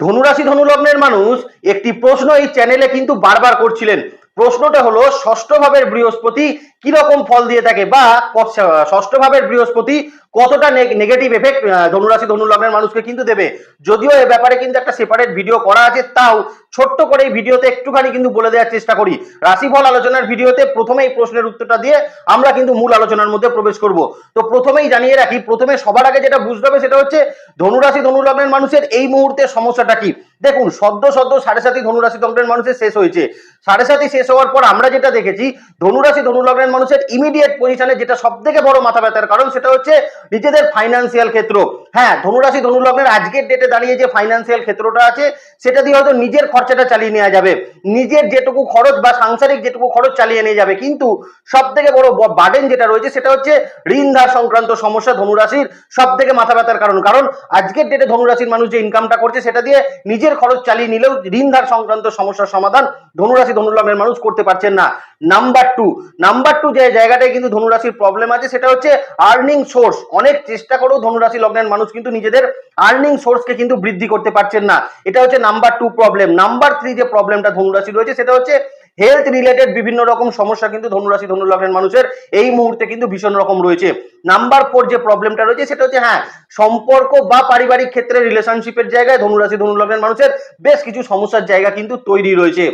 ধনুরাশি ধনুলগ্নের মানুষ একটি প্রশ্ন এই চ্যানেলে কিন্তু বারবার করছিলেন। প্রশ্নটা হলো, ষষ্ঠ ভাবের বৃহস্পতি কীরকম ফল দিয়ে থাকে? বা ষষ্ঠ ভাবের বৃহস্পতি কতটা নেগেটিভ এফেক্ট ধনুরাশি ধনুলগ্নের মানুষকে কিন্তু দেবে? যদিও এ ব্যাপারে কিন্তু একটা সেপারেট ভিডিও করা আছে, তাও ছোট্ট করে এই ভিডিওতে একটুখানি কিন্তু বলে দেওয়ার চেষ্টা করি। রাশিফল আলোচনার ভিডিওতে প্রথমে এই প্রশ্নের উত্তরটা দিয়ে আমরা কিন্তু মূল আলোচনার মধ্যে প্রবেশ করব। তো প্রথমেই জানিয়ে রাখি, প্রথমে সবার আগে যেটা বুঝতে হবে সেটা হচ্ছে, ধনুরাশি ধনুলগ্নের মানুষের এই মুহূর্তে সমস্যাটা কি? দেখুন, সদ্য সদ্য সাড়ে সাতি ধনুরাশি লগ্নের মানুষের শেষ হয়েছে। সাড়ে সাতি শেষ হওয়ার পর আমরা যেটা দেখেছি, ধনুরাশি ধনুলগ্নের মানুষের ইমিডিয়েট পজিশনে যেটা সব থেকে বড় মাথা ব্যথার কারণ সেটা হচ্ছে নিজেদের ফাইন্যান্সিয়াল ক্ষেত্র। হ্যাঁ ধনুরাশি, ধনুলগ্নের আজকের ডেটে দাঁড়িয়ে যে ফাইন্যান্সিয়াল ক্ষেত্রটা আছে, সেটা দিয়ে হয়তো নিজের খরচাটা চালিয়ে নেওয়া যাবে। নিজের যেটুকু খরচ বা সাংসারিক যেটুকু খরচ চালিয়ে নিয়ে যাবে। কিন্তু সব থেকে বড় বার্ডেন যেটা রয়েছে, সেটা হচ্ছে ঋণ ধার সংক্রান্ত সমস্যা ধনুরাশির সব থেকে মাথা ব্যথার কারণ। কারণ আজকের ডেটে ধনুরাশির মানুষ যে ইনকামটা করছে, সেটা দিয়ে নিজের খরচ চালিয়ে নিলেও ঋণ ধার সংক্রান্ত সমস্যার সমাধান ধনুরাশি, ধনুলগ্নের মানুষ করতে পারছেন না। নাম্বার টু নাম্বার টু যে জায়গাটায় কিন্তু ধনুরাশির প্রবলেম আছে, সেটা হচ্ছে আর্নিং সোর্স অনেক চেষ্টা করেও ধনুরাশি লগ্নের মানুষ কিন্তু নিজেদের আর্নিং সোর্সকে কিন্তু বৃদ্ধি করতে পারছেন না। এটা হচ্ছে number two problem number three যে প্রবলেমটা ধনুরাশি রয়েছে, সেটা হচ্ছে হেলথ রিলেটেড বিভিন্ন রকম সমস্যা কিন্তু ধনুরাশি ধনুলগ্নের মানুষের এই মুহূর্তে কিন্তু ভীষণ রকম রয়েছে। নাম্বার ফোর যে প্রবলেমটা রয়েছে, সেটা হচ্ছে হ্যাঁ সম্পর্ক বা পারিবারিক ক্ষেত্রে রিলেশনশিপের জায়গায় ধনুরাশি ধনুলগ্নের মানুষের বেশ কিছু সমস্যার জায়গা কিন্তু তৈরি রয়েছে।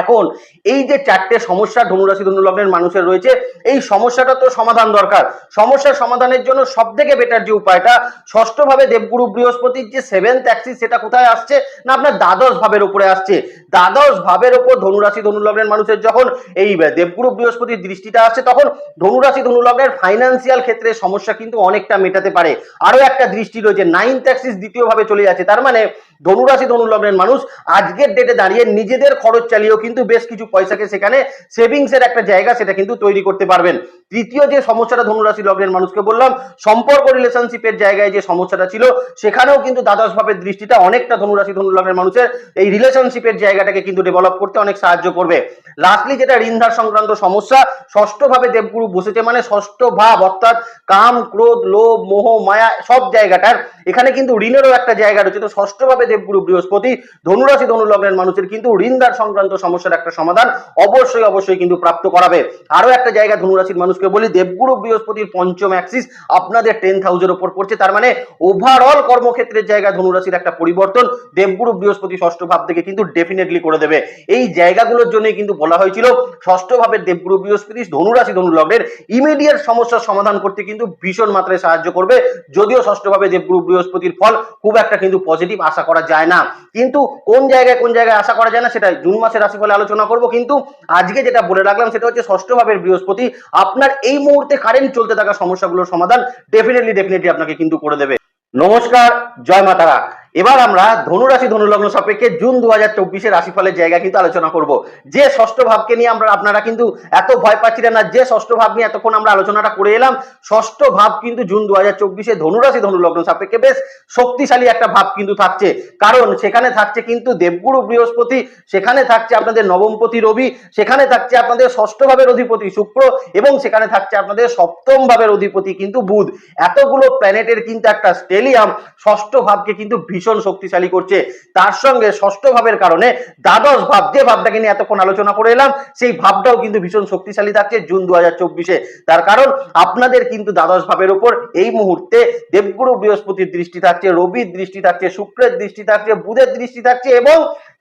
এখন এই যে চারটে সমস্যা ধনুরাশি ধনুলগ্নের মানুষের রয়েছে, এই সমস্যাটা তো সমাধান দরকার। সমস্যার সমাধানের জন্য সব থেকে বেটার যে উপায়টা ষষ্ঠ ভাবে দেবগুরু বৃহস্পতির যে সেভেন্থ অ্যাক্সিস সেটা কোথায় আসছে না আপনার দ্বাদশ ভাবের উপরে আসছে? দ্বাদশ ভাবের উপর ধনুরাশি ধনুলগ্নের মানুষের যখন এই দেবগুরু বৃহস্পতির দৃষ্টিটা আসছে, তখন ধনুরাশি ধনুলগ্নের ফাইন্যান্সিয়াল ক্ষেত্রে সমস্যা কিন্তু অনেকটা মেটাতে পারে। আরও একটা দৃষ্টি রয়েছে নাইন্থ অ্যাক্সিস দ্বিতীয়ভাবে চলে যাচ্ছে। তার মানে ধনুরাশি ধনুলগ্নের মানুষ, আজকের ডেটে দাঁড়িয়ে নিজেদের খরচ চালিয়েও কিন্তু বেশ কিছু পয়সাকে সেখানে সেভিংস এর একটা জায়গা সেটা কিন্তু তৈরি করতে পারবেন। তৃতীয় যে সমস্যাটা ধনুরাশি লগ্নের মানুষকে বললাম, সম্পর্ক রিলেশনশিপের জায়গায় যে সমস্যাটা ছিল, সেখানেও কিন্তু দ্বাদশ ভাবের দৃষ্টিটা অনেকটা ধনুরাশি ধনুলগ্নের মানুষের এই রিলেশনশিপের জায়গাটাকে কিন্তু ডেভেলপ করতে অনেক সাহায্য করবে। লাস্টলি যেটা ঋণধার সংক্রান্ত সমস্যা ষষ্ঠ ভাবে দেবগুরু বসেছে মানে ষষ্ঠ ভাব, অর্থাৎ কাম, ক্রোধ, লোভ, মোহ, মায়া, সব জায়গাটার, এখানে কিন্তু ঋণেরও একটা জায়গা রয়েছে। তো ষষ্ঠ ভাবে দেবগুরু বৃহস্পতি, ধনুরাশি ধনুলগ্নের মানুষের কিন্তু ঋণদার সংক্রান্ত সমস্যার একটা সমাধান অবশ্যই অবশ্যই কিন্তু প্রাপ্ত করাবে। আরও একটা জায়গা ধনুরাশির মানুষকে বলি দেবগুরু বৃহস্পতির পঞ্চম অ্যাক্সিস আপনাদের টেন্থ হাউসের উপর পড়ছে। তার মানে ওভারঅল কর্মক্ষেত্রের জায়গা ধনুরাশির একটা পরিবর্তন। দেবগুরু বৃহস্পতি ষষ্ঠ ভাব থেকে কিন্তু ডেফিনেটলি করে দেবে। এই জায়গাগুলোর জন্য কিন্তু বলা হয়েছিল, ষষ্ঠ ভাবের দেবগুরু বৃহস্পতি ধনুরাশি ধনুলগ্নের ইমিডিয়েট সমস্যার সমাধান করতে কিন্তু ভীষণ মাত্রায় সাহায্য করবে। যদিও ষষ্ঠ ভাবে দেবগুরু বৃহস্পতির ফল খুব একটা কিন্তু পজিটিভ আশা করা যায় না। কিন্তু কোন জায়গায় কোন জায়গায় আশা করা যায় না সেটা জুন মাসের রাশিফলে আলোচনা করব। কিন্তু আজকে যেটা বলে রাখলাম, সেটা হচ্ছে ষষ্ঠ ভাবের বৃহস্পতি। আপনার এই মুহূর্তে কারেন্ট চলতে থাকা সমস্যাগুলোর সমাধান ডেফিনেটলি ডেফিনেটলি আপনাকে কিন্তু করে দেবে। নমস্কার, জয় মাতারা। এবার আমরা ধনুরাশি ধনুলগ্ন সাপেক্ষে জুন দু হাজার চব্বিশের রাশিফলের জায়গা কিন্তু আলোচনা করব। যে ষষ্ঠ ভাবকে নিয়ে আমরা আপনারা কিন্তু এত ভয় পাচ্ছিলেন না, যে ষষ্ঠ ভাব নিয়ে এতক্ষণ আমরা আলোচনাটা করে এলাম, ষষ্ঠ ভাব কিন্তু জুন দু হাজার চব্বিশে ধনুরাশি ধনুলগ্ন সাপেক্ষে বেশ শক্তিশালী একটা ভাব কিন্তু থাকছে। কারণ সেখানে থাকছে কিন্তু দেবগুরু বৃহস্পতি, সেখানে থাকছে আপনাদের নবমপতি রবি, সেখানে থাকছে আপনাদের ষষ্ঠ ভাবের অধিপতি শুক্র এবং সেখানে থাকছে আপনাদের সপ্তম ভাবের অধিপতি কিন্তু বুধ। এতগুলো প্ল্যানেটের কিন্তু একটা স্টেলিয়াম ষষ্ঠ ভাবকে কিন্তু ভীষণ শক্তিশালী করছে। তার সঙ্গে ষষ্ঠ ভাবের কারণে দ্বাদশ ভাব, যে ভাবটাকে নিয়ে এতক্ষণ আলোচনা করে এলাম, সেই ভাবটাও কিন্তু ভীষণ শক্তিশালী থাকছে জুন দু হাজার তার কারণ, আপনাদের কিন্তু দ্বাদশ ভাবের উপর এই মুহূর্তে দেবগুরু বৃহস্পতির দৃষ্টি থাকছে, রবির দৃষ্টি থাকছে, শুক্রের দৃষ্টি থাকছে, বুধের দৃষ্টি থাকছে এবং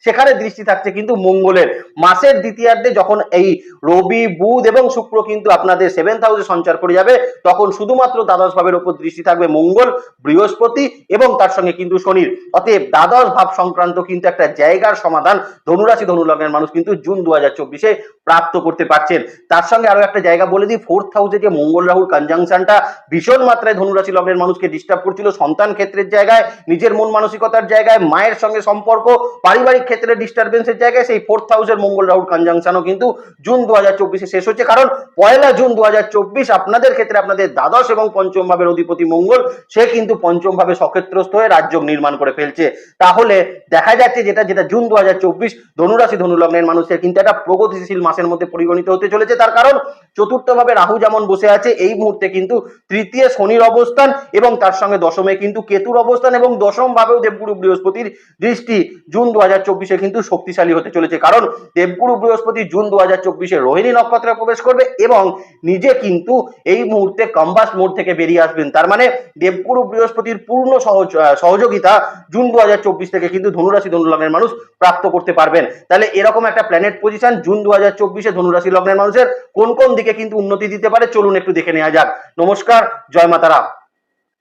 সেখানে দৃষ্টি থাকছে কিন্তু মঙ্গলের। মাসের দ্বিতীয়ার্ধে যখন এই রবি, বুধ এবং শুক্র কিন্তু আপনাদের সেভেন্থ হাউসে সঞ্চার করে যাবে, তখন শুধুমাত্র দ্বাদশ ভাবের উপর দৃষ্টি থাকবে মঙ্গল, বৃহস্পতি এবং তার সঙ্গে কিন্তু শনির। অতএব দ্বাদশ ভাব সংক্রান্ত কিন্তু একটা জায়গার সমাধান ধনুরাশি ধনুলগ্নের মানুষ কিন্তু জুন দু হাজার চব্বিশে প্রাপ্ত করতে পারছেন। তার সঙ্গে আরও একটা জায়গা বলে দিই ফোর্থ হাউসে যে মঙ্গল রাহুল কনজাংশনটা ভীষণ মাত্রায় ধনুরাশি লগ্নের মানুষকে ডিস্টার্ব করছিল সন্তান ক্ষেত্রের জায়গায়, নিজের মন মানসিকতার জায়গায়, মায়ের সঙ্গে সম্পর্ক, পারিবারিক ক্ষেত্রে ডিস্টারবেন্সের জায়গায় সেই ফোর্থ হাউসের মঙ্গল রাহুল কনজাংশনও কিন্তু জুন দু হাজার চব্বিশে শেষ হচ্ছে। কারণ পয়লা জুন দু হাজার চব্বিশ আপনাদের ক্ষেত্রে আপনাদের দ্বাদশ এবং পঞ্চম ভাবের অধিপতি মঙ্গল, সে কিন্তু পঞ্চম ভাবে সক্ষেত্রস্থ হয়ে রাজ্য নির্মাণ করে ফেলছে। তাহলে দেখা যাচ্ছে যেটা যেটা জুন দু হাজার চব্বিশ ধনুরাশি ধনুলগ্নের মানুষের কিন্তু একটা প্রগতিশীল মাসের মধ্যে পরিগণিত হতে চলেছে। তার কারণ চতুর্থ ভাবে রাহু যেমন বসে আছে, এই মুহূর্তে কিন্তু তৃতীয় শনির অবস্থান এবং তার সঙ্গে দশমে কিন্তু কেতুর অবস্থান এবং দশম ভাবেও দেবগুরু বৃহস্পতির দৃষ্টি জুন দু হাজার চব্বিশ চব্বিশে কিন্তু শক্তিশালী হতে চলেছে। কারণ দেবগুরু বৃহস্পতি জুন দু হাজার চব্বিশে রোহিণী নক্ষত্রে প্রবেশ করবে এবং নিজে কিন্তু এই মুহূর্তে কম্বাস মোড থেকে বেরিয়ে আসবেন। তার মানে দেবগুরু বৃহস্পতির পূর্ণ সহযোগিতা জুন দু হাজার চব্বিশ থেকে কিন্তু ধনুরাশি ধনুলগ্নের মানুষ প্রাপ্ত করতে পারবেন। তাহলে এরকম একটা প্ল্যানেট পজিশন জুন দু হাজার চব্বিশে ধনুরাশি লগ্নের মানুষের কোন কোন দিকে কিন্তু উন্নতি দিতে পারে? চলুন একটু দেখে নেওয়া যাক। নমস্কার, জয় মাতারা।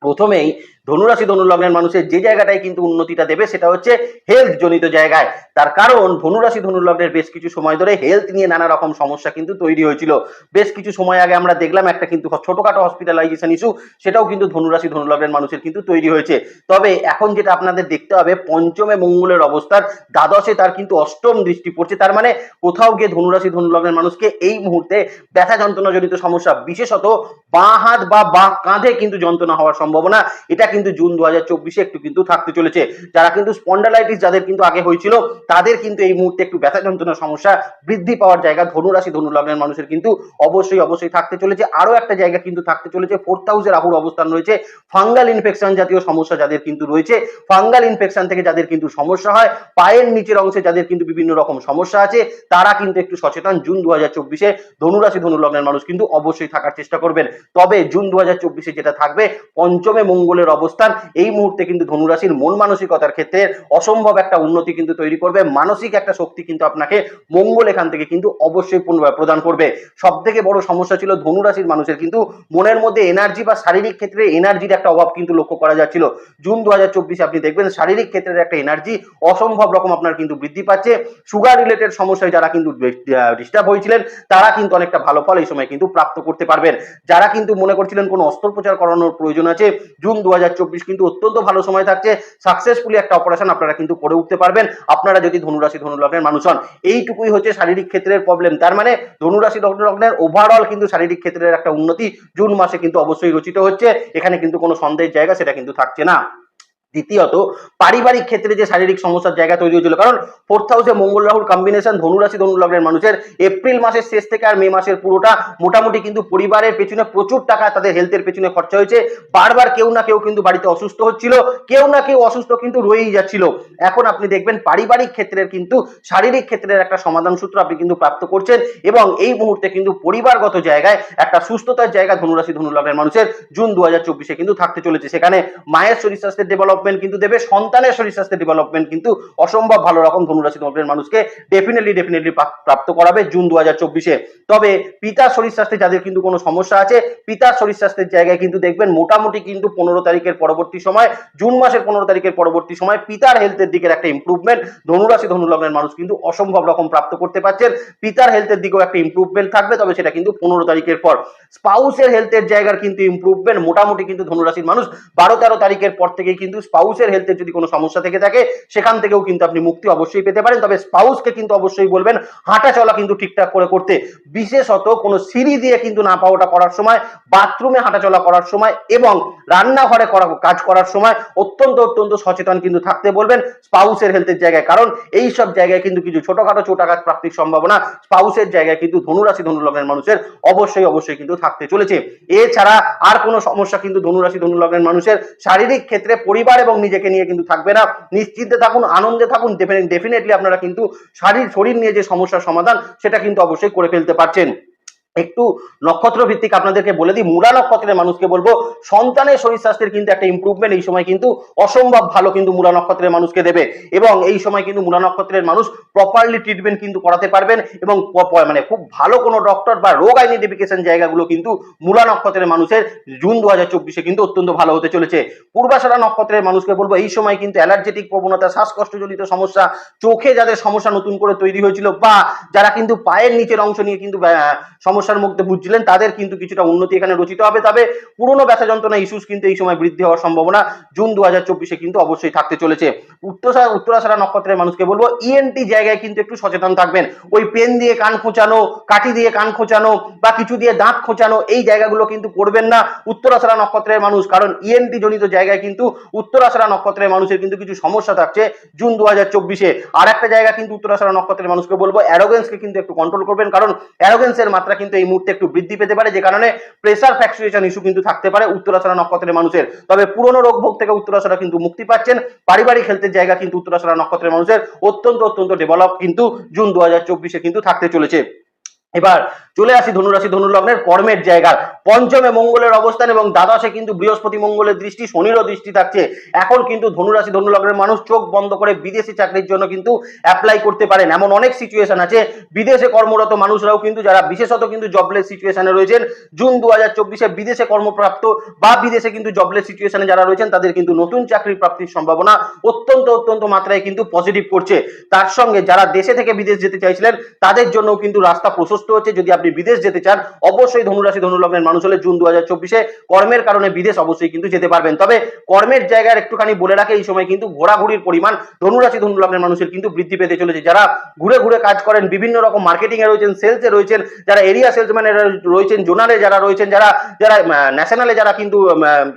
প্রথমেই ধনুরাশি ধনুলগ্নের মানুষের যে জায়গাটায় কিন্তু উন্নতিটা দেবে, সেটা হচ্ছে হেলথ জনিত জায়গায়। তার কারণ, ধনুরাশি ধনুলগ্নের বেশ কিছু সময় ধরে হেলথ নিয়ে নানা রকম সমস্যা কিন্তু তৈরি হয়েছিল। বেশ কিছু সময় আগে আমরা দেখলাম একটা কিন্তু ছোটখাটো হসপিটালাইজেশন ইস্যু সেটাও কিন্তু ধনুরাশি ধনুলগ্নের মানুষের কিন্তু তৈরি হয়েছে। তবে এখন যেটা আপনাদের দেখতে হবে, পঞ্চমে মঙ্গলের অবস্থান দ্বাদশে তার কিন্তু অষ্টম দৃষ্টি পড়ছে। তার মানে কোথাও গিয়ে ধনুরাশি ধনুলগ্নের মানুষকে এই মুহূর্তে ব্যথা যন্ত্রণা জনিত সমস্যা, বিশেষত বাঁ হাত বা বাঁ কাঁধে কিন্তু যন্ত্রণা হওয়ার সম্ভাবনা। এটা কিন্তু জুন দু চব্বিশে একটু কিন্তু থাকতে চলেছে। যারা কিন্তু স্পন্ডালাইটিস যাদের কিন্তু আগে হয়েছিল, তাদের কিন্তু এই মুহূর্তে একটু ব্যথা যন্ত্রণার সমস্যা বৃদ্ধি পাওয়ার জায়গা ধনুরাশি ধনুলগ্নের মানুষের কিন্তু অবশ্যই অবশ্যই থাকতে চলেছে। আরও একটা জায়গা কিন্তু থাকতে চলেছে, ফোর্থ হাউসের রাহুর অবস্থান রয়েছে। ফাঙ্গাল ইনফেকশন জাতীয় সমস্যা যাদের কিন্তু রয়েছে, ফাঙ্গাল ইনফেকশন থেকে যাদের কিন্তু সমস্যা হয়, পায়ের নিচের অংশে যাদের কিন্তু বিভিন্ন রকম সমস্যা আছে, তারা কিন্তু একটু সচেতন। জুন দু হাজার চব্বিশে ধনুরাশি ধনুলগ্নের মানুষ কিন্তু অবশ্যই থাকার চেষ্টা করবেন। তবে জুন দু হাজার চব্বিশে যেটা থাকবে, পঞ্চমে মঙ্গলের অবস্থান, এই মুহূর্তে কিন্তু ধনুরাশির মন মানসিকতার ক্ষেত্রে অসম্ভব একটা উন্নতি কিন্তু তৈরি করবে। মানসিক একটা শক্তি কিন্তু আপনাকে মঙ্গল এখান থেকে কিন্তু অবশ্যই প্রদান করবে। সব থেকে বড় সমস্যা ছিল ধনুরাশির মানুষের কিন্তু মনের মধ্যে এনার্জি বা শারীরিক ক্ষেত্রে এনার্জির একটা অভাব কিন্তু লক্ষ্য করা যাচ্ছিল। জুন দু আপনি দেখবেন শারীরিক ক্ষেত্রের একটা এনার্জি অসম্ভব রকম আপনার কিন্তু বৃদ্ধি পাচ্ছে। সুগার রিলেটেড সমস্যায় যারা কিন্তু ডিস্টার্ব হয়েছিলেন, তারা কিন্তু অনেকটা ভালো ফল এই সময় কিন্তু প্রাপ্ত করতে পারবেন। যারা কিন্তু মনে করছিলেন কোনো অস্ত্রোপচার করানোর প্রয়োজন আছে, জুন দু হাজার চব্বিশ কিন্তু অত্যন্ত ভালো সময় থাকছে। সাকসেসফুলি একটা অপারেশন আপনারা কিন্তু করে উঠতে পারবেন। আপনারা যদি ধনুরাশি, ধনুলগ্নের মানুষ হন, এইটুকুই হচ্ছে শারীরিক ক্ষেত্রের প্রবলেম তার মানে ধনুরাশি, ধনুলগ্নের ওভারঅল কিন্তু শারীরিক ক্ষেত্রের একটা উন্নতি জুন মাসে কিন্তু অবশ্যই রচিত হচ্ছে। এখানে কিন্তু কোনো সন্দেহের জায়গা সেটা কিন্তু থাকছে না। দ্বিতীয়ত, পারিবারিক ক্ষেত্রে যে শারীরিক সমস্যার জায়গা তৈরি হয়েছিল, কারণ ফোর্থ হাউসে মঙ্গল রাহুর কম্বিনেশন ধনুরাশি, ধনুলগ্নের মানুষের এপ্রিল মাসের শেষ থেকে আর মে মাসের পুরোটা মোটামুটি কিন্তু পরিবারের পেছনে প্রচুর টাকা তাদের হেলথের পেছনে খরচা হয়েছে। বারবার কেউ না কেউ কিন্তু বাড়িতে অসুস্থ হচ্ছিল, কেউ না কেউ অসুস্থ কিন্তু রয়েই যাচ্ছিল। এখন আপনি দেখবেন পারিবারিক ক্ষেত্রের কিন্তু শারীরিক ক্ষেত্রের একটা সমাধান সূত্র আপনি কিন্তু প্রাপ্ত করছেন এবং এই মুহূর্তে কিন্তু পরিবারগত জায়গায় একটা সুস্থতার জায়গা ধনুরাশি, ধনুলগ্নের মানুষের জুন দু হাজার চব্বিশে কিন্তু থাকতে চলেছে। সেখানে মায়ের শরীর স্বাস্থ্যের ডেভেলপমেন্ট কিন্তু দেবে। সন্তানের শরীর স্বাস্থ্যের ডেভেলপমেন্ট কিন্তু অসম্ভব ভালো রকম ধনুরাশি ধনুলগ্নের মানুষকে ডেফিনেটলি ডেফিনেটলি প্রাপ্ত করাবে জুন দু হাজার তবে পিতার শরীর স্বাস্থ্যে যাদের কিন্তু কোনো সমস্যা আছে, পিতার শরীর স্বাস্থ্যের জায়গায় কিন্তু দেখবেন মোটামুটি কিন্তু পনেরো তারিখের পরবর্তী সময়, জুন মাসের পনেরো তারিখের পরবর্তী সময় পিতার হেলথের দিকের একটা ইম্প্রুভমেন্ট ধনুরাশি, ধনুলগ্নের মানুষ কিন্তু অসম্ভব রকম প্রাপ্ত করতে পারছেন। পিতার হেলথের দিকেও একটা ইম্প্রুভমেন্ট থাকবে, তবে সেটা কিন্তু পনেরো তারিখের পর। স্পাউসের হেলথের জায়গার কিন্তু ইম্প্রুভমেন্ট মোটামুটি কিন্তু ধনুরাশির মানুষ বারো তেরো তারিখের পর থেকে কিন্তু স্পাউসের হেলথের যদি কোনো সমস্যা থেকে থাকে, সেখান থেকেও কিন্তু আপনি মুক্তি অবশ্যই পেতে পারেন। তবে স্পাউসকে কিন্তু অবশ্যই বলবেন, হাঁটা চলা কিন্তু ঠিকঠাক করে করতে। বিশেষত কোনো সিঁড়ি দিয়ে কিন্তু না পাওয়াটা করার সময়, বাথরুমে হাঁটাচলা করার সময় এবং রান্নাঘরে করা, কাজ করার সময় অত্যন্ত অত্যন্ত সচেতন কিন্তু থাকতে বলবেন স্পাউসের হেলথের জায়গায়। কারণ এই সব জায়গায় কিন্তু কিছু ছোটখাটো চোটাঘাত প্রাপ্তির সম্ভাবনা স্পাউসের জায়গায় কিন্তু ধনুরাশি ধনুলগ্নের মানুষের অবশ্যই অবশ্যই কিন্তু থাকতে চলেছে। এছাড়া আর কোনো সমস্যা কিন্তু ধনুরাশি ধনুলগ্নের মানুষের শারীরিক ক্ষেত্রে পরিবার এবং নিজেকে নিয়ে কিন্তু থাকবে না। নিশ্চিন্তে থাকুন, আনন্দে থাকুন ডেফিনেটলি আপনারা কিন্তু শারীর, শরীর নিয়ে যে সমস্যার সমাধান, সেটা কিন্তু অবশ্যই করে ফেলতে পারছেন। একটু নক্ষত্র ভিত্তিক আপনাদেরকে বলে দিই, মূলা নক্ষত্রের মানুষকে বলব, সন্তানের শরীর স্বাস্থ্যের কিন্তু একটা ইম্প্রুভমেন্ট এই সময় কিন্তু অসম্ভব ভালো কিন্তু মূলা নক্ষত্রের মানুষকে দেবে। এবং এই সময় কিন্তু মূলা নক্ষত্রের মানুষ প্রপারলি ট্রিটমেন্ট কিন্তু করাতে পারবেন এবং মানে খুব ভালো কোনো ডক্টর বা রোগ আইডেন্টিফিকেশন জায়গাগুলো কিন্তু মূলা নক্ষত্রের মানুষের জুন দু হাজার চব্বিশে কিন্তু অত্যন্ত ভালো হতে চলেছে। পূর্বাশারা নক্ষত্রের মানুষকে বলব, এই সময় কিন্তু অ্যালার্জেটিক প্রবণতা, শ্বাসকষ্টজনিত সমস্যা, চোখে যাদের সমস্যা নতুন করে তৈরি হয়েছিল বা যারা কিন্তু পায়ের নিচের অংশ নিয়ে কিন্তু সমস্যা সমস্যার মধ্যে ভুগছিলেন, তাদের কিন্তু কিছুটা উন্নতি এখানে রচিত হবে। তবে পুরনো ব্যথা যন্ত্রণা ইস্যুস কিন্তু এই সময় বৃদ্ধি হওয়ার সম্ভাবনা জুন দু হাজার কিন্তু অবশ্যই থাকতে চলেছে। উত্তরা উত্তরাশারা নক্ষত্রের মানুষকে বলব ইএনটি জায়গায় কিন্তু একটু সচেতন থাকবেন। ওই পেন দিয়ে কান খোঁচানো, কাঠি দিয়ে কান খোঁচানো বা কিছু দিয়ে দাঁত খোঁচানো, এই জায়গাগুলো কিন্তু করবেন না উত্তরাশারা নক্ষত্রের মানুষ। কারণ ইএনটি জনিত জায়গায় কিন্তু উত্তরাশারা নক্ষত্রের মানুষের কিন্তু কিছু সমস্যা থাকছে জুন দু হাজার চব্বিশে। আর একটা জায়গা কিন্তু উত্তরাশারা নক্ষত্রের মানুষকে বলব অ্যারোগেন্সকে কিন্তু একটু কন্ট্রোল করবেন। কারণ অ্যারোগেন্সের মাত্রা কিন্তু এই মুহূর্তে একটু বৃদ্ধি পেতে পারে, যে কারণে প্রেসার ফ্যাকচুয়েশন ইস্যু কিন্তু থাকতে পারে উত্তরাশারা নক্ষত্রের মানুষের। তবে পুরনো রোগ ভোগ থেকে উত্তরাশারা কিন্তু মুক্তি পাচ্ছেন। পারিবারিক হেলথের জায়গা কিন্তু উত্তরাশারা নক্ষত্রের মানুষের অত্যন্ত অত্যন্ত ডেভেলপ কিন্তু জুন দু হাজার কিন্তু থাকতে চলেছে। এবার চলে আসি ধনুরাশি ধনুলগ্নের কর্মের জায়গা পঞ্চমে মঙ্গলের অবস্থান এবং দ্বাদশে কিন্তু বৃহস্পতি মঙ্গলের দৃষ্টি, শনিরও দৃষ্টি থাকছে। এখন কিন্তু ধনুরাশি ধনুলগ্নের মানুষ চোখ বন্ধ করে বিদেশি চাকরির জন্য কিন্তু অ্যাপ্লাই করতে পারেন। এমন অনেক সিচুয়েশন আছে। বিদেশে কর্মরত মানুষরাও কিন্তু, যারা বিশেষত কিন্তু জবলেস সিচুয়েশনে রয়েছেন, জুন দু হাজার চব্বিশে বিদেশে কর্মপ্রাপ্ত বা বিদেশে কিন্তু জবলেস সিচুয়েশনে যারা রয়েছেন, তাদের কিন্তু নতুন চাকরি প্রাপ্তির সম্ভাবনা অত্যন্ত অত্যন্ত মাত্রায় কিন্তু পজিটিভ করছে। তার সঙ্গে যারা দেশে থেকে বিদেশ যেতে চাইছিলেন, তাদের জন্য কিন্তু রাস্তা প্রশস্ত হচ্ছে, যদি আপনি বিদেশ যেতে চান, অবশ্যই ধনুরাশি ধনুলগ্নের মানুষ হলে জুন দু হাজার চব্বিশে কর্মের কারণে বিদেশ অবশ্যই কিন্তু যেতে পারবেন। তবে কর্মের জায়গায় একটুখানি বলে রাখে, এই সময় কিন্তু ঘোরাঘুরির পরিমাণ ধনুরাশি ধনুলগ্নের মানুষের কিন্তু বৃদ্ধি পেতে চলেছে। যারা ঘুরে ঘুরে কাজ করেন, বিভিন্ন রকম মার্কেটিং এ রয়েছেন সেলসে রয়েছেন, যারা এরিয়া সেলসম্যান রয়েছেন, জোনালে যারা রয়েছেন, যারা যারা ন্যাশনালে যারা কিন্তু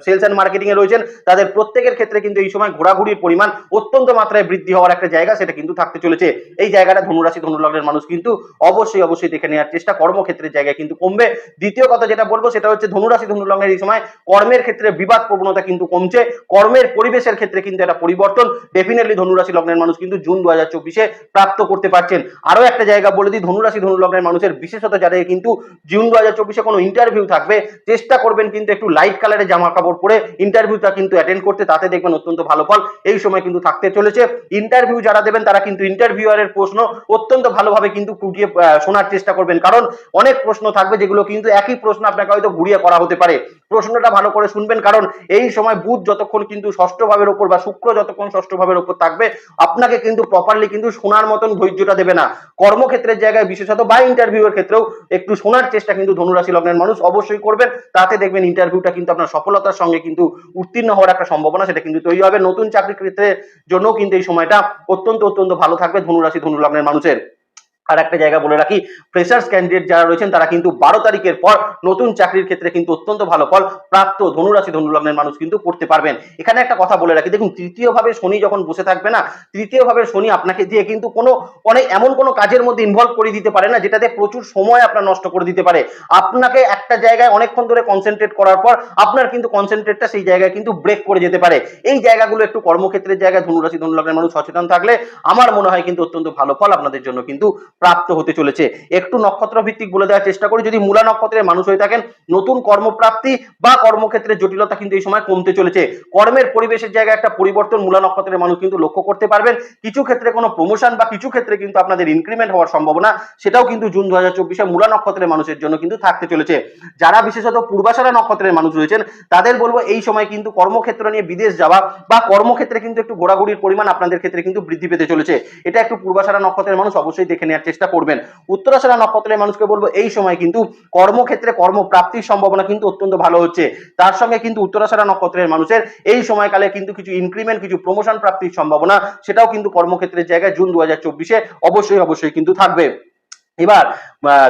সেলস অ্যান্ড মার্কেটিং এ রয়েছেন, তাদের প্রত্যেকের ক্ষেত্রে কিন্তু এই সময় ঘোরাঘুরির পরিমাণ অত্যন্ত মাত্রায় বৃদ্ধি হওয়ার একটা জায়গা সেটা কিন্তু থাকতে চলেছে। এই জায়গাটা ধনুরাশি ধনুলগ্নের মানুষ কিন্তু অবশ্যই অবশ্যই দেখে নেওয়ার চেষ্টা কর্মক্ষেত্রের জায়গায় কিন্তু কমবে। দ্বিতীয় কথা যেটা বলব সেটা হচ্ছে ধনুরাশি ধনুলগ্নের এই সময় কর্মের ক্ষেত্রে বিবাদ প্রবণতা কিন্তু কমছে। কর্মের পরিবেশের ক্ষেত্রে কিন্তু একটা পরিবর্তন ডেফিনেটলি ধনুরাশি লগ্নের মানুষ কিন্তু জুন দু হাজার চব্বিশে প্রাপ্ত করতে পারছেন। আরও একটা জায়গা বলে দিই, ধনুরাশি ধনুলগ্নের মানুষের বিশেষত যাদের কিন্তু জুন দু হাজার চব্বিশে কোনো ইন্টারভিউ থাকবে, চেষ্টা করবেন কিন্তু একটু লাইট কালারের জামা কাপড় পরে ইন্টারভিউটা কিন্তু অ্যাটেন্ড করতে, তাতে দেখবেন অত্যন্ত ভালো ফল। এই সময় কিন্তু থাকতে চলেছে। ইন্টারভিউ যারা দেবেন তারা কিন্তু ইন্টারভিউয়ারের প্রশ্ন অত্যন্ত ভালোভাবে কিন্তু ফুটিয়ে শোনার চেষ্টা করবেন। কারণ অনেক প্রশ্ন থাকবে যেগুলো কিন্তু একই প্রশ্ন আপনাকে হয়তো ঘুরিয়ে করা হতে পারে। প্রশ্নটা ভালো করে শুনবেন, কারণ এই সময় বুধ যতক্ষণ কিন্তু ষষ্ঠ ভাবের ওপর বা শুক্র যতক্ষণ ষষ্ঠ ভাবের ওপর থাকবে, আপনাকে কিন্তু প্রপারলি কিন্তু শোনার মতন ধৈর্যটা দেবে না। কর্মক্ষেত্রের জায়গায় বিশেষত বা ইন্টারভিউ এর ক্ষেত্রেও একটু শোনার চেষ্টা কিন্তু ধনুরাশি লগ্নের মানুষ অবশ্যই করবেন। তাতে দেখবেন ইন্টারভিউটা কিন্তু আপনার সফলতার সঙ্গে কিন্তু উত্তীর্ণ হওয়ার একটা সম্ভাবনা সেটা কিন্তু তৈরি হবে। নতুন চাকরি ক্ষেত্রের জন্য কিন্তু এই সময়টা অত্যন্ত অত্যন্ত ভালো থাকবে ধনুরাশি, ধনুলগ্নের মানুষের। আর একটা জায়গা বলে রাখি ফ্রেশার্স ক্যান্ডিডেট যারা রয়েছেন তারা কিন্তু বারো তারিখের পর নতুন চাকরির ক্ষেত্রে কিন্তু অত্যন্ত ভালো ফল প্রাপ্ত ধনুরাশি, ধনুলগ্নের মানুষ কিন্তু করতে পারবেন। এখানে একটা কথা বলে রাখি, দেখুন তৃতীয় ভাবে শনি যখন বসে থাকবে না তৃতীয় ভাবে শনি আপনাকে দিয়ে কিন্তু কোনো অনেক এমন কোনো কাজের মধ্যে ইনভলভ করে দিতে পারে না, যেটাতে প্রচুর সময় আপনার নষ্ট করে দিতে পারে। আপনাকে একটা জায়গায় অনেকক্ষণ ধরে কনসেন্ট্রেট করার পর আপনার কিন্তু কনসেন্ট্রেটটা সেই জায়গায় কিন্তু ব্রেক করে যেতে পারে। এই জায়গাগুলো একটু কর্মক্ষেত্রের জায়গায় ধনুরাশি, ধনুলগ্নের মানুষ সচেতন থাকলে আমার মনে হয় কিন্তু অত্যন্ত ভালো ফল আপনাদের জন্য কিন্তু প্রাপ্ত হতে চলেছে। একটু নক্ষত্র ভিত্তিক বলে দেওয়ার চেষ্টা করি। যদি মূলা নক্ষত্রের মানুষ হয়ে থাকেন, নতুন কর্মপ্রাপ্তি বা কর্মক্ষেত্রে জটিলতা কিন্তু এই সময় কমতে চলেছে। কর্মের পরিবেশের জায়গায় একটা পরিবর্তন মূলা নক্ষত্রের মানুষ কিন্তু লক্ষ্য করতে পারবেন। কিছু ক্ষেত্রে কোনো প্রমোশন বা কিছু ক্ষেত্রে কিন্তু আপনাদের ইনক্রিমেন্ট হওয়ার সম্ভাবনা, সেটাও কিন্তু জুন দু হাজার চব্বিশে মূলা নক্ষত্রের মানুষের জন্য কিন্তু থাকতে চলেছে। যারা বিশেষত পূর্বাশারা নক্ষত্রের মানুষ রয়েছেন, তাদের বলব এই সময় কিন্তু কর্মক্ষেত্র নিয়ে বিদেশ যাওয়া বা কর্মক্ষেত্রে কিন্তু একটু ঘোরাঘুরির পরিমাণ আপনাদের ক্ষেত্রে কিন্তু বৃদ্ধি পেতে চলেছে। এটা একটু পূর্বাশারা নক্ষত্রের মানুষ অবশ্যই দেখে নেওয়ার করবেন। উত্তরাশারা নক্ষত্রের মানুষকে বলব, এই সময় কিন্তু কর্মক্ষেত্রে কর্মপ্রাপ্তির সম্ভাবনা কিন্তু অত্যন্ত ভালো হচ্ছে। তার সঙ্গে কিন্তু উত্তরাশারা নক্ষত্রের মানুষের এই সময়কালে কিন্তু কিছু ইনক্রিমেন্ট কিছু প্রমোশন প্রাপ্তির সম্ভাবনা, সেটাও কিন্তু কর্মক্ষেত্রের জায়গায় জুন দু অবশ্যই অবশ্যই কিন্তু থাকবে। এবার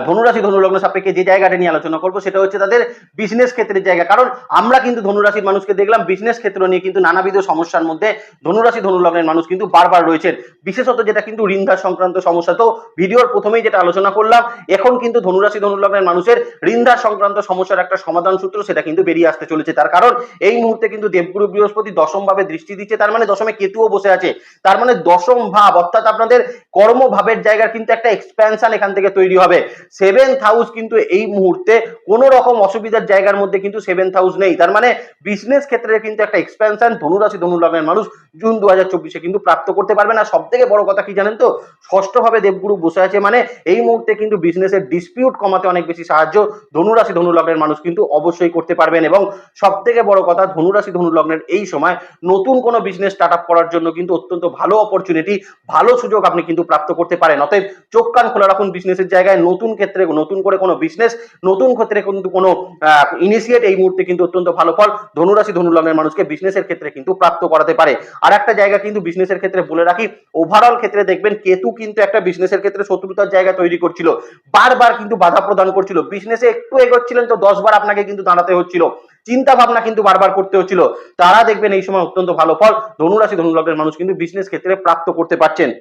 ধনুরাশি, ধনুলগ্ন সাপেক্ষে যে জায়গাটা নিয়ে আলোচনা করব সেটা হচ্ছে তাদের বিজনেস ক্ষেত্রের জায়গা। কারণ আমরা কিন্তু ধনুরাশির মানুষকে দেখলাম বিজনেস ক্ষেত্র নিয়ে কিন্তু নানাবিধ সমস্যার মধ্যে ধনুরাশি, ধনুলগ্নের মানুষ কিন্তু বারবার রয়েছেন। বিশেষত যেটা কিন্তু ঋণধার সংক্রান্ত সমস্যা। তো ভিডিওর প্রথমেই যেটা আলোচনা করলাম, এখন কিন্তু ধনুরাশি, ধনুলগ্নের মানুষের ঋণধার সংক্রান্ত সমস্যার একটা সমাধান সূত্র সেটা কিন্তু বেরিয়ে আসতে চলেছে। তার কারণ এই মুহূর্তে কিন্তু দেবগুরু বৃহস্পতি দশম ভাবে দৃষ্টি দিচ্ছে, তার মানে দশমে কেতুও বসে আছে। তার মানে দশম ভাব, অর্থাৎ আপনাদের কর্মভাবের জায়গার কিন্তু একটা এক্সপ্যানশন এখান থেকে তৈরি হবে। সেভেন্থ হাউস কিন্তু এই মুহূর্তে কোনো রকম অসুবিধার জায়গার মধ্যে কিন্তু সেভেন্থ হাউস নেই। তার মানে বিজনেস ক্ষেত্রে কিন্তু একটা এক্সপ্যানশন ধনুরাশি ধনুলগ্নের মানুষ জুন দু হাজার চব্বিশে কিন্তু প্রাপ্ত করতে পারবে না। সব থেকে বড় কথা কি জানেন তো? ষষ্ঠ ভাবে দেবগুরু বসে আছে মানে এই মুহূর্তে কিন্তু বিজনেসের ডিসপিউট কমাতে অনেক বেশি সাহায্য ধনুরাশি ধনুলগ্নের মানুষ কিন্তু অবশ্যই করতে পারবেন এবং সব থেকে বড় কথা ধনুরাশি ধনুলগ্নের এই সময় নতুন কোনো বিজনেস স্টার্ট আপ করার জন্য কিন্তু অত্যন্ত ভালো অপরচুনিটি ভালো সুযোগ আপনি কিন্তু প্রাপ্ত করতে পারেন। অতএব চোখ কান খোলা রাখুন বিজনেসের জায়গায় নতুন ক্ষেত্রে, নতুন করে কোনো বিজনেস নতুন ক্ষেত্রে কিন্তু কোনো ইনিশিয়েট এই মুহূর্তে কিন্তু অত্যন্ত ভালো ফল ধনুরাশি ধনুলগ্নের মানুষকে বিজনেসের ক্ষেত্রে কিন্তু প্রাপ্ত করাতে পারে। আর একটা জায়গা কিন্তু বিজনেসের ক্ষেত্রে বলে রাখি ওভারঅল ক্ষেত্রে দেখবেন কেতু কিন্তু একটা বিজনেসের ক্ষেত্রে শত্রুতার জায়গা তৈরি করছিল। বারবার কিন্তু বাধা প্রদান করছিল। বিজনেসে একটু এগোচ্ছিলেন তো দশবার আপনাকে কিন্তু দাঁড়াতে হচ্ছিল। চিন্তা ভাবনা কিন্তু বারবার করতে হচ্ছিল। তারা দেখবেন এই সময় অত্যন্ত ভালো ফল ধনুরাশি ধনুলগ্নের মানুষ কিন্তু বিজনেস ক্ষেত্রে প্রাপ্ত করতে পারছেন।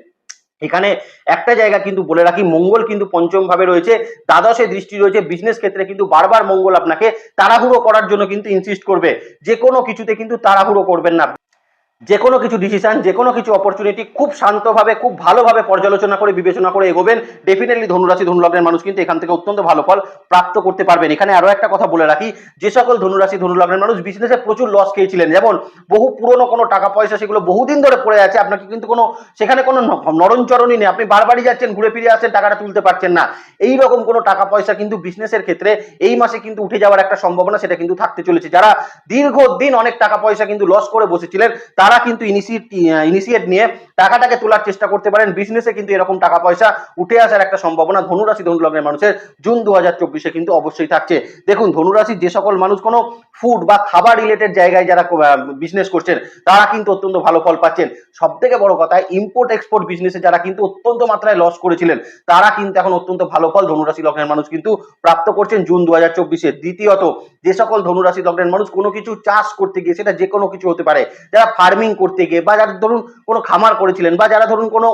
এখানে একটা জায়গা কিন্তু বলে রাখি, মঙ্গল কিন্তু পঞ্চম ভাবে রয়েছে, দ্বাদশে দৃষ্টি রয়েছে বিজনেস ক্ষেত্রে কিন্তু বারবার মঙ্গল আপনাকে তাড়াহুড়ো করার জন্য কিন্তু ইনসিস্ট করবে, যে কোনো কিছুতে কিন্তু তাড়াহুড়ো করবেন না। যে কোনো কিছু ডিসিশন যে কোনো কিছু অপরচুনিটি খুব শান্তভাবে, খুব ভালোভাবে পর্যালোচনা করে, বিবেচনা করে এগোবেন। ডেফিনেটলি ধনুরাশি, ধনুলগ্নের মানুষ কিন্তু এখান থেকে অত্যন্ত ভালো ফল প্রাপ্ত করতে পারবেন। এখানে আরও একটা কথা বলে রাখি, যে সকল ধনুরাশি, ধনুলগ্নের মানুষ বিজনেসে প্রচুর লস খেয়েছিলেন। যেমন বহু পুরনো কোনো টাকা পয়সা সেগুলো বহুদিন ধরে পড়ে আছে, আপনাকে কিন্তু কোনো, সেখানে কোনো নরণচরণই নেই। আপনি বারবারই যাচ্ছেন, ঘুরে ফিরে আসছেন, টাকাটা তুলতে পারছেন না। এই রকম কোনো টাকা পয়সা কিন্তু বিজনেসের ক্ষেত্রে এই মাসে কিন্তু উঠে যাওয়ার একটা সম্ভাবনা সেটা কিন্তু থাকতে চলেছে। যারা দীর্ঘদিন অনেক টাকা পয়সা কিন্তু লস করে বসেছিলেন, তারা কিন্তু ইনিশিয়েট ইনিশিয়েট নিয়ে টাকাটাকে তোলার চেষ্টা করতে পারেন। বিজনেসে কিন্তু এরকম টাকা পয়সা উঠে আসার একটা সম্ভাবনা ধনুরাশি ধনুলগ্নের মানুষের জুন দু হাজার চব্বিশে কিন্তু অবশ্যই থাকছে। দেখুন ধনুরাশির যে সকল মানুষ কোনো ফুড বা খাবার রিলেটেড জায়গায় যারা বিজনেস করছেন, তারা কিন্তু অত্যন্ত ভালো ফল পাচ্ছেন। সব থেকে বড় কথা ইম্পোর্ট এক্সপোর্ট বিজনেসে যারা কিন্তু অত্যন্ত মাত্রায় লস করেছিলেন, তারা কিন্তু এখন অত্যন্ত ভালো ফল ধনুরাশি লগ্নের মানুষ কিন্তু প্রাপ্ত করছেন জুন দু হাজার চব্বিশে। দ্বিতীয়ত, যে সকল ধনুরাশি লগ্নের মানুষ কোনো কিছু চাষ করতে গিয়ে, সেটা যে কোনো কিছু হতে পারে, যারা ফার্মিং করতে গিয়ে বা যারা ধরুন কোনো খামার করেছিলেন বা যারা ধরুন কোনো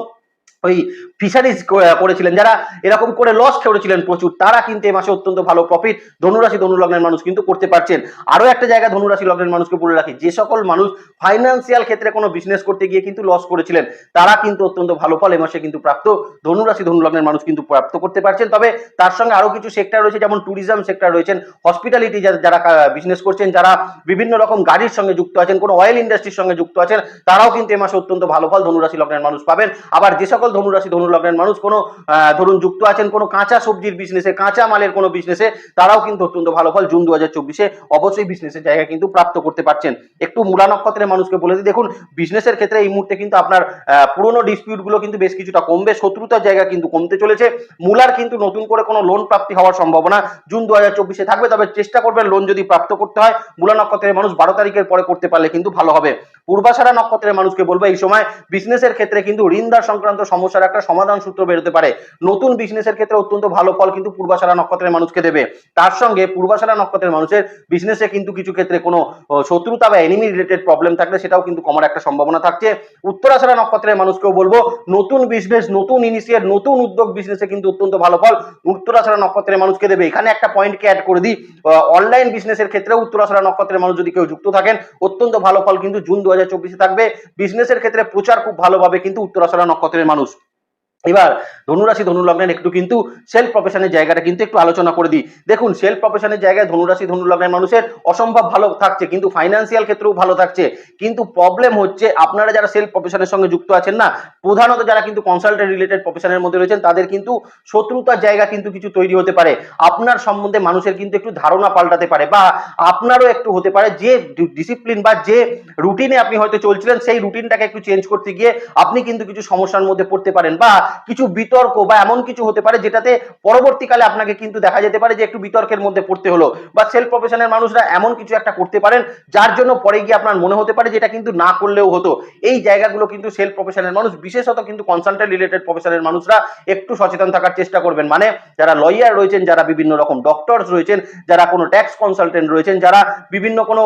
ওই ফিশারিজ করেছিলেন, যারা এরকম করে লস করেছিলেন প্রচুর, তারা কিন্তু এই মাসে অত্যন্ত ভালো প্রফিট ধনুরাশি, ধনুলগ্নের মানুষ কিন্তু করতে পারছেন। আরও একটা জায়গা ধনুরাশি লগ্নের মানুষকে বলে রাখি, যে সকল মানুষ ফাইন্যান্সিয়াল ক্ষেত্রে কোনো বিজনেস করতে গিয়ে কিন্তু লস করেছিলেন, তারা কিন্তু অত্যন্ত ভালো ফল এই মাসে কিন্তু প্রাপ্ত, ধনুরাশি, ধনুলগ্নের মানুষ কিন্তু প্রাপ্ত করতে পারছেন। তবে তার সঙ্গে আরও কিছু সেক্টর রয়েছে, যেমন ট্যুরিজম সেক্টর রয়েছেন হসপিটালিটি যারা বিজনেস করছেন, যারা বিভিন্ন রকম গাড়ির সঙ্গে যুক্ত আছেন, কোনো অয়েল ইন্ডাস্ট্রির সঙ্গে যুক্ত আছেন, তারাও কিন্তু এ মাসে অত্যন্ত ভালো ফল ধনুরাশি লগ্নের মানুষ পাবেন। আবার যে সকল ধনুরাশি ধনুলগ্নের মানুষ কোনো ধরুন যুক্ত আছেন কোনো কাঁচা সবজির বিজনেসে কাঁচা মালের কোনো বিজনেসে তারাও কিন্তু অত্যন্ত ভালো ফল জুন দু হাজার চব্বিশে অবশ্যই বিজনেসের জায়গা কিন্তু প্রাপ্ত করতে পারছেন। একটু মূলা নক্ষত্রের মানুষকে বলে দিই, দেখুন বিজনেসের ক্ষেত্রে এই মুহূর্তে কিন্তু আপনার পুরনো ডিসপিউটগুলো কিন্তু বেশ কিছুটা কমবে, শত্রুতার জায়গা কিন্তু কমতে চলেছে। মূলার কিন্তু নতুন করে কোনো লোন প্রাপ্তি হওয়ার সম্ভাবনা জুন দু হাজার চব্বিশে থাকবে, তবে চেষ্টা করবেন লোন যদি প্রাপ্ত করতে হয়, মূলা নক্ষত্রের মানুষ বারো তারিখের পরে করতে পারলে কিন্তু ভালো হবে। পূর্বাশারা নক্ষত্রের মানুষকে বলব, এই সময় বিজনেসের ক্ষেত্রে কিন্তু ঋণদার সংক্রান্ত সমস্যার একটা সমাধান সূত্র বেরোতে পারে। নতুন বিজনেসের ক্ষেত্রে অত্যন্ত ভালো ফল কিন্তু পূর্বাশারা নক্ষত্রের মানুষকে দেবে। তার সঙ্গে পূর্বাশারা নক্ষত্রের মানুষের বিজনেসে কিন্তু কিছু ক্ষেত্রে কোনো শত্রুতা বা এনিমি রিলেটেড প্রবলেম থাকলে সেটাও কিন্তু কমার একটা সম্ভাবনা থাকছে। উত্তরাশারা নক্ষত্রের মানুষকেও বলব, নতুন বিজনেস নতুন ইনিশিয়েট নতুন উদ্যোগ বিজনেসে কিন্তু অত্যন্ত ভালো ফল উত্তরাশারা নক্ষত্রের মানুষকে দেবে। এখানে একটা পয়েন্টকে অ্যাড করে দিই অনলাইন বিজনেসের ক্ষেত্রে উত্তরাশারা নক্ষত্রের মানুষ যদি কেউ যুক্ত থাকেন, অত্যন্ত ভালো ফল কিন্তু জুন দু হাজার থাকবে। বিজনেসের ক্ষেত্রে প্রচার খুব ভালোভাবে কিন্তু উত্তরাশারা নক্ষত্রের মানুষ এবার ধনুরাশি ধনুলগ্নের একটু কিন্তু সেলফ প্রফেশনের জায়গাটা কিন্তু একটু আলোচনা করে দিই। দেখুন সেলফ প্রফেশনের জায়গায় ধনুরাশি ধনুলগ্নের মানুষের অসম্ভব ভালো থাকছে, কিন্তু ফাইন্যান্সিয়াল ক্ষেত্রেও ভালো থাকছে। কিন্তু প্রবলেম হচ্ছে, আপনারা যারা সেলফ প্রফেশনের সঙ্গে যুক্ত আছেন না, প্রধানত যারা কিন্তু কনসালটেন্ট রিলেটেড প্রফেশনের মধ্যে রয়েছেন, তাদের কিন্তু শত্রুতার জায়গা কিন্তু কিছু তৈরি হতে পারে। আপনার সম্বন্ধে মানুষের কিন্তু একটু ধারণা পাল্টাতে পারে বা আপনারও একটু হতে পারে যে ডিসিপ্লিন বা যে রুটিনে আপনি হয়তো চলছিলেন, সেই রুটিনটাকে একটু চেঞ্জ করতে গিয়ে আপনি কিন্তু কিছু সমস্যার মধ্যে পড়তে পারেন বা কিছু বিতর্ক বা এমন কিছু হতে পারে যেটাতে পরবর্তীকালে আপনাকে কিন্তু দেখা যেতে পারে যে একটু বিতর্কের মধ্যে পড়তে হলো বা সেলফ প্রফেশনের মানুষরা এমন কিছু একটা করতে পারেন যার জন্য পরে গিয়ে আপনার মনে হতে পারে যেটা কিন্তু না করলেও হতো। এই জায়গাগুলো কিন্তু সেলফ প্রফেশনের মানুষ, বিশেষত কিন্তু কনসালটেন্ট রিলেটেড প্রফেশনের মানুষরা একটু সচেতন থাকার চেষ্টা করবেন। মানে যারা লয়ার রয়েছেন, যারা বিভিন্ন রকম ডক্টরস রয়েছেন, যারা কোনো ট্যাক্স কনসালটেন্ট রয়েছেন, যারা বিভিন্ন কোনো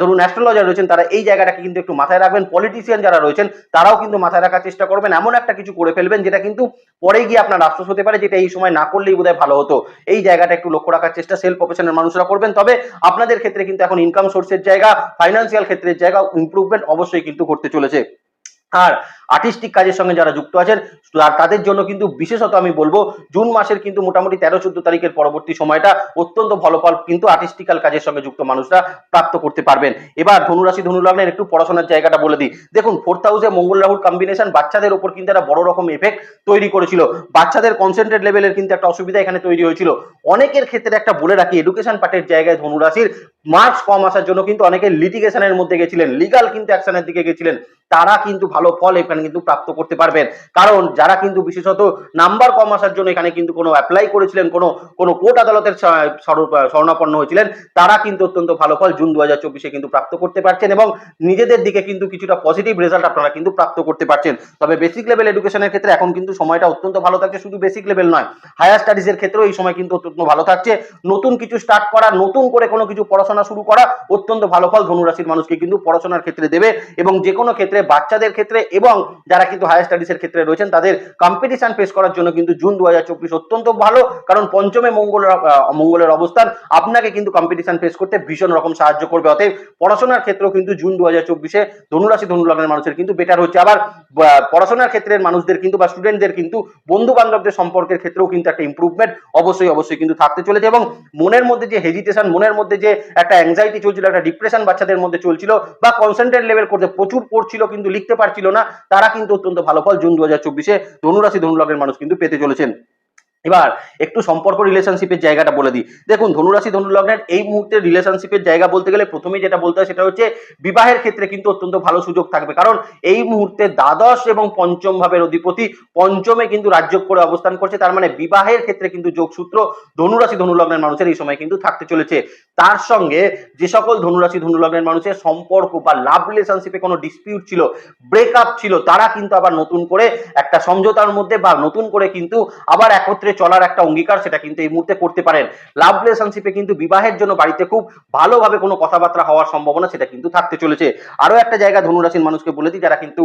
ধরুন অ্যাস্ট্রোলজার রয়েছেন, তারা এই জায়গাটাকে কিন্তু একটু মাথায় রাখবেন। পলিটিশিয়ান যারা রয়েছেন, তারাও কিন্তু মাথায় রাখার চেষ্টা করবেন। এমন একটা কিছু করে ফেলবেন যেটা কিন্তু পরে গিয়ে আপনার আফসোস হতে পারে যেটা এই সময় না করলেই বোধহয় ভালো হতো। এই জায়গাটা একটু লক্ষ্য রাখার চেষ্টা সেলফ প্রফেশনের মানুষরা করবেন। তবে আপনাদের ক্ষেত্রে কিন্তু এখন ইনকাম সোর্সের জায়গা ফাইন্যান্সিয়াল ক্ষেত্রের জায়গা ইম্প্রুভমেন্ট অবশ্যই কিন্তু করতে চলেছে। আর আর্টিস্টিক কাজের সঙ্গে যারা যুক্ত আছেন তাদের জন্য কিন্তু বিশেষত আমি বলব, জুন মাসের কিন্তু মোটামুটি তেরো, চোদ্দ তারিখের পরবর্তী সময়টা অত্যন্ত ভালো ফল কিন্তু আর্টিস্টিক্যাল কাজের সঙ্গে যুক্ত মানুষরা প্রাপ্ত করতে পারবেন। এবার ধনুরাশি, ধনুলগ্নের একটু পড়াশোনার জায়গাটা বলে দিই। দেখুন ফোর্থ হাউসে মঙ্গল রাহুর কম্বিনেশন বাচ্চাদের উপর কিন্তু একটা বড় রকম এফেক্ট তৈরি করেছিল। বাচ্চাদের কনসেন্ট্রেট লেভেলের কিন্তু একটা অসুবিধা এখানে তৈরি হয়েছিল। অনেকের ক্ষেত্রে একটা বলে রাখি এডুকেশন পার্টের জায়গায় ধনুরাশির মার্কস কম আসার জন্য কিন্তু অনেকে লিটিগেশনের মধ্যে গেছিলেন লিগাল কিন্তু অ্যাকশনের দিকে গেছিলেন, তারা কিন্তু ভালো ফল এখানে কিন্তু প্রাপ্ত করতে পারবেন। কারণ যারা কিন্তু বিশেষত নাম্বার কম আসার জন্য এখানে কিন্তু কোনো অ্যাপ্লাই করেছিলেন, কোনো কোনো কোর্ট আদালতের স্বর্ণাপন্ন হয়েছিলেন, তারা কিন্তু অত্যন্ত ভালো ফল জুন দু হাজার চব্বিশে কিন্তু প্রাপ্ত করতে পারছেন এবং নিজেদের দিকে কিন্তু কিছুটা পজিটিভ রেজাল্ট আপনারা কিন্তু প্রাপ্ত করতে পারছেন। তবে বেসিক লেভেল এডুকেশনের ক্ষেত্রে এখন কিন্তু সময়টা অত্যন্ত ভালো থাকছে, শুধু বেসিক লেভেল নয় হায়ার স্টাডিজের ক্ষেত্রেও এই সময় কিন্তু অত্যন্ত ভালো থাকছে। নতুন কিছু স্টার্ট করা, নতুন করে কোনো কিছু পড়াশোনা শুরু করা অত্যন্ত ভালো ফল। ধনুরাশির মানুষকে কিন্তু পড়াশোনার ক্ষেত্রে দেবে এবং যে কোনো ক্ষেত্রে বাচ্চাদের ক্ষেত্রে এবং যারা কিন্তু হায়ার স্টাডিজের ক্ষেত্রে রয়েছেন, তাদের কম্পিটিশন ফেস করার জন্য কিন্তু জুন দু অত্যন্ত ভালো। কারণ পঞ্চমে মঙ্গলের মঙ্গলের অবস্থান। আপনাকে কিন্তু কম্পিটিশন ফেস করতে ভীষণ রকম সাহায্য করবে। অতএব পড়াশোনার ক্ষেত্রেও কিন্তু জুন দু হাজার চব্বিশে ধনুরাশি ধনুলগ্নের মানুষের কিন্তু বেটার হচ্ছে। আবার পড়াশোনার ক্ষেত্রের মানুষদের কিন্তু বা স্টুডেন্টদের কিন্তু বন্ধু বান্ধবদের সম্পর্কের ক্ষেত্রেও কিন্তু একটা ইম্প্রুভমেন্ট অবশ্যই অবশ্যই কিন্তু থাকতে চলেছে। এবং মনের মধ্যে যে হেজিটেশন মনের মধ্যে যে একটা অ্যাংজাইটি চলছিল, একটা ডিপ্রেশন বাচ্চাদের মধ্যে চলছিল বা কনসেন্ট্রেট লেভেল করতে প্রচুর পড়ছিল কিন্তু লিখতে পারছিল না, তারা কিন্তু অত্যন্ত ভালো ফল জুন দু হাজার চব্বিশে ধনুরাশি, ধনুলগ্নের মানুষ কিন্তু পেতে চলেছেন। এবার একটু সম্পর্ক রিলেশনশিপের জায়গাটা বলে দিই। দেখুন, ধনুরাশি, ধনুলগ্নের এই মুহূর্তে রিলেশনশিপের জায়গা বলতে গেলে প্রথমেই যেটা বলতে হয় সেটা হচ্ছে বিবাহের ক্ষেত্রে কিন্তু অত্যন্ত ভালো সুযোগ থাকবে। কারণ এই মুহূর্তে দ্বাদশ এবং পঞ্চম ভাবের অধিপতি পঞ্চমে কিন্তু রাজযোগ করে অবস্থান করছে। তার মানে বিবাহের ক্ষেত্রে কিন্তু যোগসূত্র ধনুরাশি, ধনুলগ্নের মানুষের এই সময় কিন্তু থাকতে চলেছে। তার সঙ্গে যে সকল ধনুরাশি, ধনুলগ্নের মানুষের সম্পর্ক বা লাভ রিলেশনশিপে কোনো ডিসপিউট ছিল ব্রেকআপ ছিল, তারা কিন্তু আবার নতুন করে একটা সমঝোতার মধ্যে বা নতুন করে কিন্তু আবার একত্রে চলার একটা অঙ্গীকার সেটা কিন্তু এই মুহূর্তে করতে পারেন। লাভ রিলেশনশিপে কিন্তু বিবাহের জন্য বাড়িতে খুব ভালোভাবে কোনো কথাবার্তা হওয়ার সম্ভাবনা সেটা কিন্তু থাকতে চলেছে। আরও একটা জায়গা ধনুরাশির মানুষকে বলে দিই, যারা কিন্তু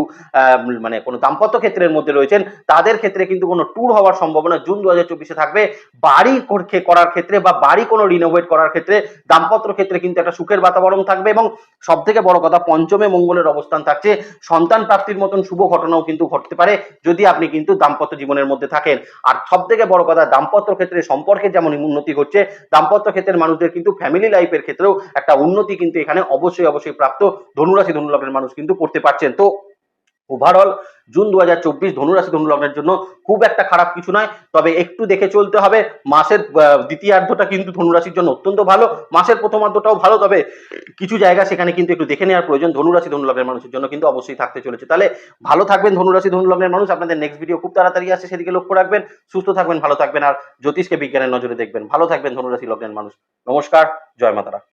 মানে কোনো দাম্পত্য ক্ষেত্রের মধ্যে রয়েছেন, তাদের ক্ষেত্রে কিন্তু কোনো ট্যুর হওয়ার সম্ভাবনা জুন দু হাজার চব্বিশে থাকবে। বাড়ি করার ক্ষেত্রে বা বাড়ি কোনো রিনোভেট করার ক্ষেত্রে দাম্পত্য ক্ষেত্রে কিন্তু একটা সুখের বাতাবরণ থাকবে এবং সব থেকে বড় কথা পঞ্চমে মঙ্গলের অবস্থান থাকছে। সন্তান প্রাপ্তির মতন শুভ ঘটনাও কিন্তু ঘটতে পারে। যদি আপনি কিন্তু দাম্পত্য জীবনের মধ্যে থাকেন, আর সব থেকে বড় কথা, দাম্পত্য ক্ষেত্রে সম্পর্কে যেমন উন্নতি হচ্ছে দাম্পত্য ক্ষেত্রের মানুষদের কিন্তু ফ্যামিলি লাইফের ক্ষেত্রেও একটা উন্নতি কিন্তু এখানে অবশ্যই অবশ্যই প্রাপ্ত ধনুরাশি, ধনুলগ্নের মানুষ কিন্তু করতে পারছেন। তো ওভারঅল জুন দু হাজার চব্বিশ ধনুরাশি ধনুলগ্নের জন্য খুব একটা খারাপ কিছু নয়। তবে একটু দেখে চলতে হবে, মাসের দ্বিতীয়ার্ধটা কিন্তু ধনুরাশির জন্য অত্যন্ত ভালো, মাসের প্রথমার্ধটাও ভালো, তবে কিছু জায়গা সেখানে কিন্তু একটু দেখে নেওয়ার প্রয়োজন, ধনুরাশি ধনুলগ্নের মানুষের জন্য কিন্তু অবশ্যই থাকতে চলেছে। তাহলে ভালো থাকবেন ধনুরাশি ধনুলগ্নের মানুষ, আপনাদের নেক্সট ভিডিও খুব তাড়াতাড়ি আসছে, সেদিকে লক্ষ্য রাখবেন, সুস্থ থাকবেন, ভালো থাকবেন, আর জ্যোতিষকে বিজ্ঞানের নজরে দেখবেন। ভালো থাকবেন ধনুরাশি লগ্নের মানুষ। নমস্কার, জয় মাতারা।